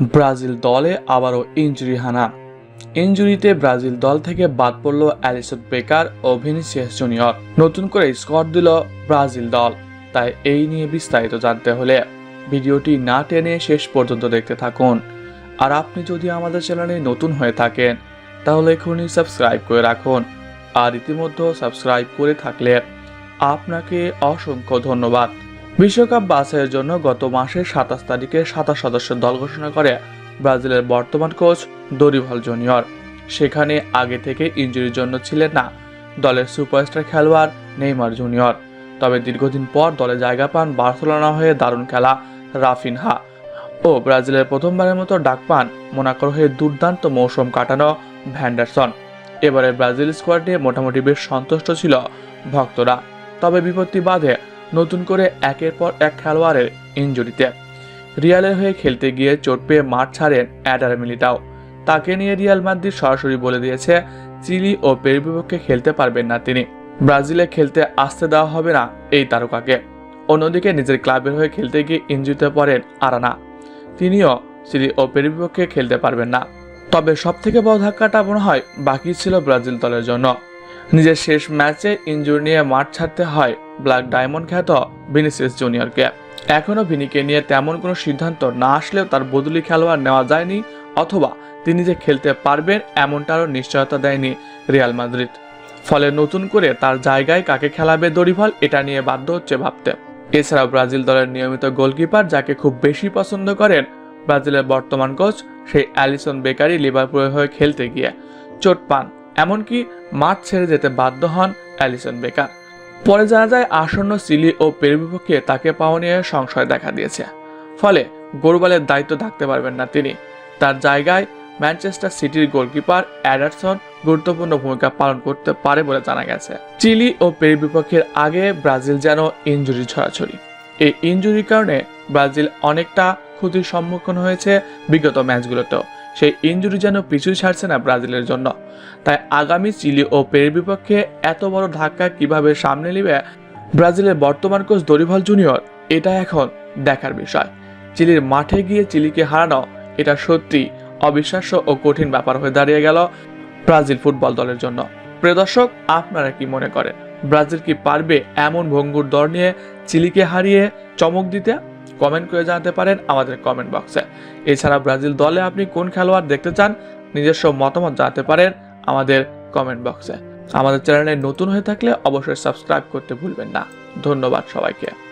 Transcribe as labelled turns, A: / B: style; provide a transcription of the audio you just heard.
A: Brazil দলে আবারও injury হানা। ইঞ্জুরিতে ব্রাজিল দল থেকে বাদ পড়ল অ্যালিসন বেকার ও ভিনিসিয়াস জুনিয়র। নতুন করে স্কোয়াড দিল ব্রাজিল দল। তাই এই নিয়ে বিস্তারিত জানতে হলে ভিডিওটি না টেনে শেষ পর্যন্ত দেখতে থাকুন। আর আপনি যদি আমাদের চ্যানেলে নতুন হয়ে থাকেন, তাহলে এখনই সাবস্ক্রাইব করে রাখুন। আর ইতিমধ্যে সাবস্ক্রাইব করে থাকলে আপনাকে অসংখ্য ধন্যবাদ। বিশ্বকাপ বাছাইয়ের জন্য গত মাসের সাতাশ তারিখে সাতাশ সদস্যের দল ঘোষণা করে ব্রাজিলের বর্তমান কোচ দরিভাল জুনিয়র। সেখানে আগে থেকে ইনজুরির জন্য ছিলেন না দলের সুপারস্টার খেলোয়াড় নেইমার জুনিয়র। তবে দীর্ঘদিন পর দলে জায়গা পান বার্সেলোনা হয়ে দারুণ খেলা রাফিনহা ও ব্রাজিলের প্রথমবারের মতো ডাক পান মোনাকোর হয়ে দুর্দান্ত মৌসুম কাটানো ভ্যান্ডারসন। এবারে ব্রাজিল স্কোয়াড নিয়ে মোটামুটি বেশ সন্তুষ্ট ছিল ভক্তরা। তবে বিপত্তি বাধে নতুন করে একের পর এক খেলোয়াড়ের ইনজুরিতে রিয়ালের হয়ে খেলতে গিয়ে চোট পেয়ে মাঠ ছাড়েন অ্যাডার মিলিটাও। তাকে নিয়ে রিয়াল মাদ্রিদ সরাসরি বলে দিয়েছে, চিলি ও পেরুর বিপক্ষে খেলতে পারবেন না তিনি। ব্রাজিলে খেলতে আসতে দেওয়া হবে না এই তারকাকে। অন্যদিকে নিজের ক্লাবের হয়ে খেলতে গিয়ে ইনজুরিতে পড়েন আরানা। তিনিও চিলি ও পেরুর বিপক্ষে খেলতে পারবেন না। তবে সব থেকে বড় ধাক্কাটা মনে হয় বাকি ছিল ব্রাজিল দলের জন্য। নিজের শেষ ম্যাচে ইনজুরি নিয়ে মাঠ ছাড়তে হয় ব্ল্যাক ডায়মন্ড খ্যাত ভিনিসিয়াস জুনিয়রকে। এখনও ভিনিকে নিয়ে তেমন কোনো সিদ্ধান্ত না আসলেও তার বদলি খেলোয়াড় নেওয়া যায়নি অথবা তিনি যে খেলতে পারবেন এমনটারও নিশ্চয়তা দেয়নি রিয়াল মাদ্রিদ। ফলে নতুন করে তার জায়গায় কাকে খেলাবে দরিভাল এটা নিয়ে বাধ্য হচ্ছে ভাবতে। এছাড়াও ব্রাজিল দলের নিয়মিত গোলকিপার যাকে খুব বেশি পছন্দ করেন ব্রাজিলের বর্তমান কোচ সেই অ্যালিসন বেকারি লিভারপুলের হয়ে খেলতে গিয়ে। চোট পান এমনকি মাঠ ছেড়ে যেতে বাধ্য হন অ্যালিসন বেকার। পরে জানা যায়, আসন্ন সিলি ও পেরুর বিপক্ষে তাকে পাওয়া নিয়ে সংশয় দেখা দিয়েছে। ফলে গোরবালের দায়িত্ব থাকতে পারবেন না তিনি। তার জায়গায় ম্যানচেস্টার সিটির গোলকিপার অ্যাডারসন গুরুত্বপূর্ণ ভূমিকা পালন করতে পারে বলে জানা গেছে। চিলি ও পেরুর বিপক্ষের আগে ব্রাজিল যেন ইঞ্জুরি ছড়াছড়ি। এই ইঞ্জুরির কারণে ব্রাজিল অনেকটা ক্ষতির সম্মুখীন হয়েছে বিগত ম্যাচগুলোতেও। সেই ইঞ্জুরি যেন পিছু ছাড়ছে না ব্রাজিলের জন্য। তাই আগামী চিলি ও পেরের বিপক্ষে এত বড় ধাক্কা কীভাবে সামনে নেবে ব্রাজিলের বর্তমান কোচ দরিভাল জুনিয়র, এটা এখন দেখার বিষয়। চিলির মাঠে গিয়ে চিলিকে হারানো, এটা সত্যি অবিশ্বাস্য ও কঠিন ব্যাপার হয়ে দাঁড়িয়ে গেল ব্রাজিল ফুটবল দলের জন্য। প্রিয় দর্শক, আপনারা কি মনে করেন, ব্রাজিল কি পারবে এমন ভঙ্গুর দর নিয়ে চিলিকে হারিয়ে চমক দিতে? কমেন্ট করে জানাতে পারেন আমাদের কমেন্ট বক্সে এছাড়া ব্রাজিল দলে আপনি কোন খেলোয়াড় দেখতে চান, নিজস্ব মতামত জানাতে পারেন আমাদের কমেন্ট বক্সে আমাদের চ্যানেলে নতুন হয়ে থাকলে অবশ্যই সাবস্ক্রাইব করতে ভুলবেন না। ধন্যবাদ সবাইকে।